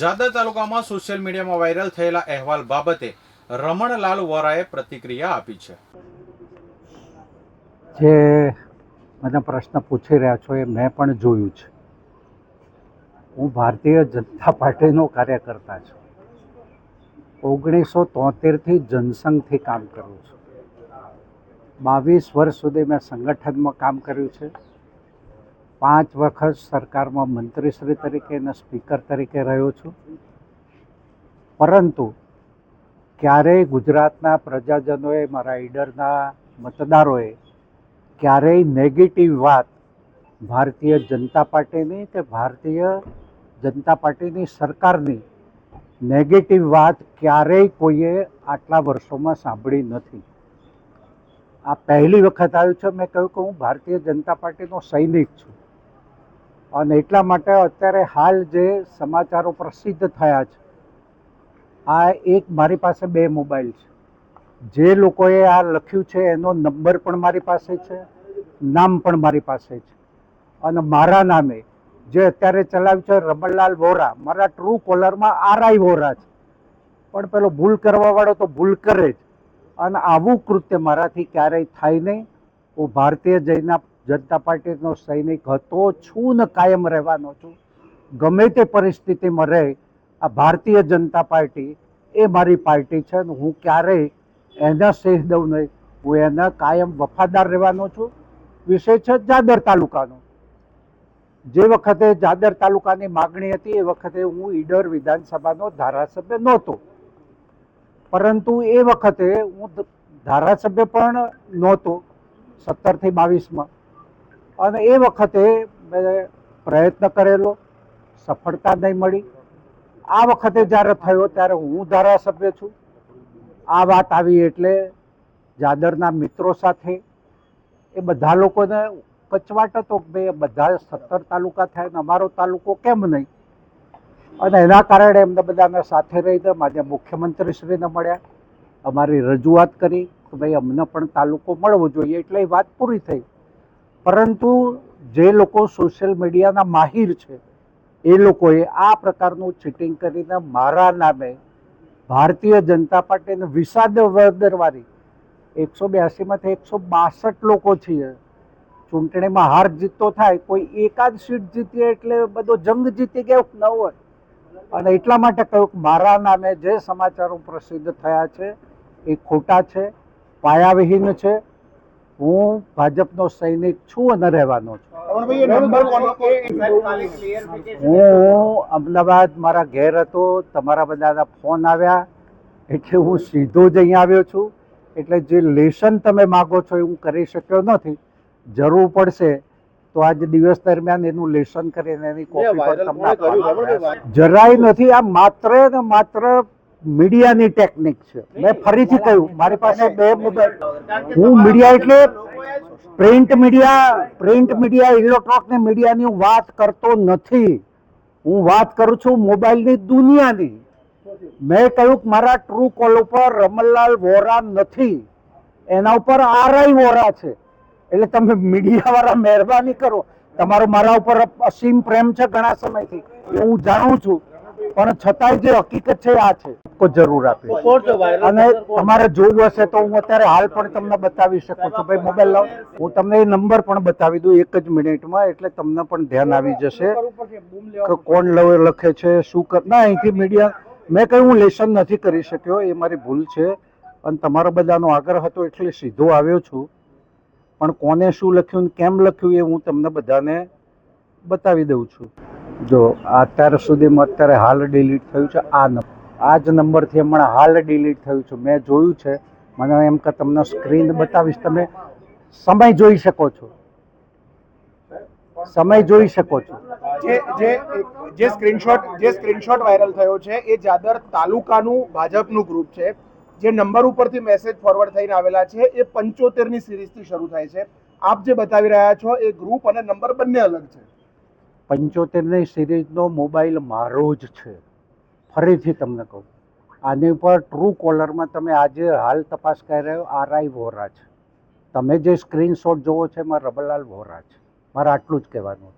જાદર તાલુકામાં સોશિયલ મીડિયામાં વાયરલ થયેલા અહેવાલ બાબતે રમણલાલ વોરાએ પ્રતિક્રિયા આપી છે. જે મને પ્રશ્ન પૂછી રહ્યા છો એ મેં પણ જોયું છે. હું ભારતીય જનતા પાર્ટીનો કાર્યકર્તા છું. ઓગણીસો તોતેરથી જનસંઘથી કામ કરું છું. બાવીસ વર્ષ સુધી મેં સંગઠનમાં કામ કર્યું છે. પાંચ વખત સરકારમાં મંત્રીશ્રી તરીકે અને સ્પીકર તરીકે રહ્યો છું. પરંતુ ક્યારેય ગુજરાતના પ્રજાજનોએ, મારા ઈડરના મતદારોએ ક્યારેય નેગેટિવ વાત ભારતીય જનતા પાર્ટીની કે ભારતીય જનતા પાર્ટીની સરકારની નેગેટિવ વાત ક્યારેય કોઈએ આટલા વર્ષોમાં સાંભળી નથી. આ પહેલી વખત આવ્યું છે. મેં કહ્યું કે હું ભારતીય જનતા પાર્ટીનો સૈનિક છું. અને એટલા માટે અત્યારે હાલ જે સમાચારો પ્રસિદ્ધ થયા છે, આ એક મારી પાસે બે મોબાઈલ છે. જે લોકોએ આ લખ્યું છે, એનો નંબર પણ મારી પાસે છે, નામ પણ મારી પાસે છે. અને મારા નામે જે અત્યારે ચલાવ્યું છે રમણલાલ વોરા, મારા ટ્રુ કોલરમાં આરઆઈ વોરા છે. પણ પેલો ભૂલ કરવાવાળો તો ભૂલ કરે જ. અને આવું કૃત્ય મારાથી ક્યારેય થાય નહીં. હું ભારતીય જૈના જનતા પાર્ટીનો સૈનિક હતો, છું ને કાયમ રહેવાનો છું. ગમે તે પરિસ્થિતિમાં રહે, આ ભારતીય જનતા પાર્ટી એ મારી પાર્ટી છે ને હું ક્યારેય એના શેષ દઉં નહીં. હું એના કાયમ વફાદાર રહેવાનો છું. વિષય છે જાદર તાલુકાનો. જે વખતે જાદર તાલુકાની માગણી હતી, એ વખતે હું ઈડર વિધાનસભાનો ધારાસભ્ય નહોતો. પરંતુ એ વખતે હું ધારાસભ્ય પણ નહોતો. સત્તરથી બાવીસમાં. અને એ વખતે મેં પ્રયત્ન કરેલો, સફળતા નહીં મળી. આ વખતે જ્યારે થયો ત્યારે હું ધારાસભ્ય છું. આ વાત આવી એટલે જાદરના મિત્રો સાથે એ બધા લોકોને કચવાટ હતો કે ભાઈ બધા સત્તર તાલુકા થાય ને અમારો તાલુકો કેમ નહીં? અને એના કારણે એમને બધાને સાથે રહીને માન્ય મુખ્યમંત્રીશ્રીને મળ્યા. અમારી રજૂઆત કરી કે ભાઈ અમને પણ તાલુકો મળવો જોઈએ. એટલે એ વાત પૂરી થઈ. પરંતુ જે લોકો સોશિયલ મીડિયાના માહિર છે, એ લોકોએ આ પ્રકારનું ચીટિંગ કરીને મારા નામે ભારતીય જનતા પાર્ટીને વિષાદ વદરવારી એકસો બ્યાસીમાંથી એકસો બાસઠ લોકો છીએ. ચૂંટણીમાં હાર જીત તો થાય, કોઈ એકાદ સીટ જીતીએ એટલે બધો જંગ જીતી ગયો ન હોય. અને એટલા માટે કહ્યું કે મારા નામે જે સમાચારો પ્રસિદ્ધ થયા છે, એ ખોટા છે, પાયાવિહીન છે હું ભાજપનો સૈનિક છું અને રહેવાનો છું. રમણભાઈ એ નંબર કોનો હું અમદાવાદ મારા ઘેર હતો તમારા બધાના ફોન આવ્યા એટલે હું સીધો જ અહીંયા આવ્યો છું. એટલે જે લેશન તમે માગો છો એ હું કરી શક્યો નથી. જરૂર પડશે તો આજ દિવસ દરમિયાન એનું લેશન કરીને એની કોપી પણ તમને જરાય નથી આ માત્ર ને માત્ર મીડિયાની ટેકનિક છે. મેં ફરીથી કહ્યું મારી પાસે બે મોબાઈલ હું મીડિયા એટલે print media print media electronic મીડિયાની હું વાત કરતો નથી. હું વાત કરું છું મોબાઈલની દુનિયાની. મેં કહ્યું કે મારા ટ્રુ કોલ ઉપર રમણલાલ વોરા નથી. એના ઉપર આરઆઈ વોરા છે. એટલે તમે મીડિયાવાળા મહેરબાની કરો. તમારો મારા ઉપર અસીમ પ્રેમ છે ઘણા સમયથી. હું જાણું છું પણ છતાંય જે હકીકત છે આ છે. તો જરૂર આપે. અને તમારે જોવું હશે તો હું અત્યારે હાલ પણ તમને બતાવી શકું છું. ભાઈ મોબાઈલ લાવ. હું તમને એ નંબર પણ બતાવી દઉં એક જ મિનિટમાં એટલે તમને પણ ધ્યાન આવી જશે કે કોણ લવ- લખે છે શું કર. ના અહીંથી મીડિયા મેં કહ્યું હું લેસન નથી કરી શક્યો એ મારી ભૂલ છે. અને તમારો બધાનો આગ્રહ હતો એટલે સીધો આવ્યો છું. પણ કોને શું લખ્યું ને કેમ લખ્યું એ હું તમને બધાને બતાવી દઉં છું. જો અત્યાર સુધીમાં અત્યારે હાલ ડિલીટ થયું છે આ નંબર. આ જ નંબરથી હમણાં હાલ ડિલીટ થયું છે. મેં જોયું છે. મને એમ કે તમને સ્ક્રીન બતાવીશ. તમે સમય જોઈ શકો છો. સમય જોઈ શકો છો. જે જે જે સ્ક્રીનશોટ જે સ્ક્રીનશોટ વાયરલ થયો છે, એ જાદર તાલુકાનું ભાજપનું ગ્રુપ છે. જે નંબર ઉપરથી મેસેજ ફોરવર્ડ થઈને આવેલા છે, એ પંચોતેરની સિરીઝથી શરૂ થાય છે. આપ જે બતાવી રહ્યા છો, એ ગ્રુપ અને નંબર બંને અલગ છે. પંચોતેરની સિરીઝનો મોબાઈલ મારો જ છે. ફરીથી તમને કહું, આની ઉપર ટ્રુ કોલરમાં તમે આજે હાલ તપાસ કરી રહ્યો, આરઆઈ વોરા છે. તમે જે સ્ક્રીનશોટ જોવો છે, એમાં રબલાલ વોરા છે. મારે આટલું જ કહેવાનું